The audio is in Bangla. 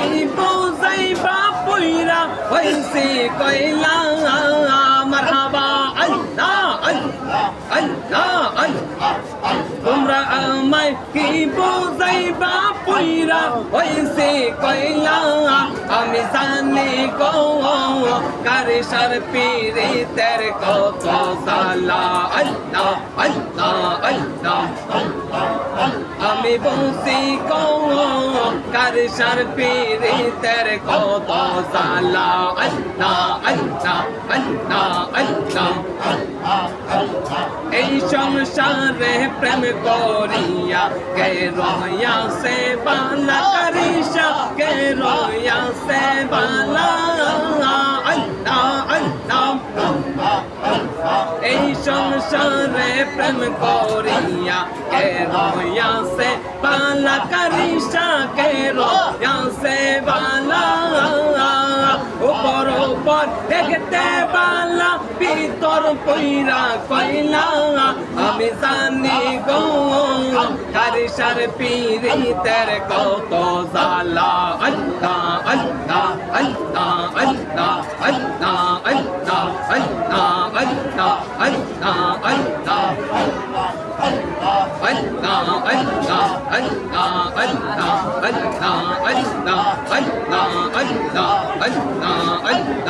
কি বোঝাই বাপুইরা হইছে কইলা মারহাবা, আল্লাহ আল্লাহ আল্লাহ আল্লাহ। তোমরা আমায় কি বোঝাইবা পুইরা হইছে কইলা আমি জানি গো, কারে সার পীরে তের কত সালা। আল্লাহ আল্লাহ আল্লাহ আমি বসি গো কারে সার পীরে তের কত সালা আল্লাহ আল্লাহ আল্লাহ আল্লাহ এই সংসারে প্রেম করিয়া কে রয়া সে বালা করিসা কে রয়া সে বালা আল্লাহ আল্লাহ এই সংসারে প্রেম করিয়া কে রয়া সে বালা করিসা কে সে বালা উপর উপর দেখতে বালা ভিতর পইরা কইলা আমি জানি গো কারিসার পিরি তের কত জালা আল্লাহ আল্লাহ আল্লাহ আল্লাহ আল্লাহ আল্লাহ আল্লাহ আল্লাহ আল্লাহ আল্লাহ ありなありなありなありなありなありなあ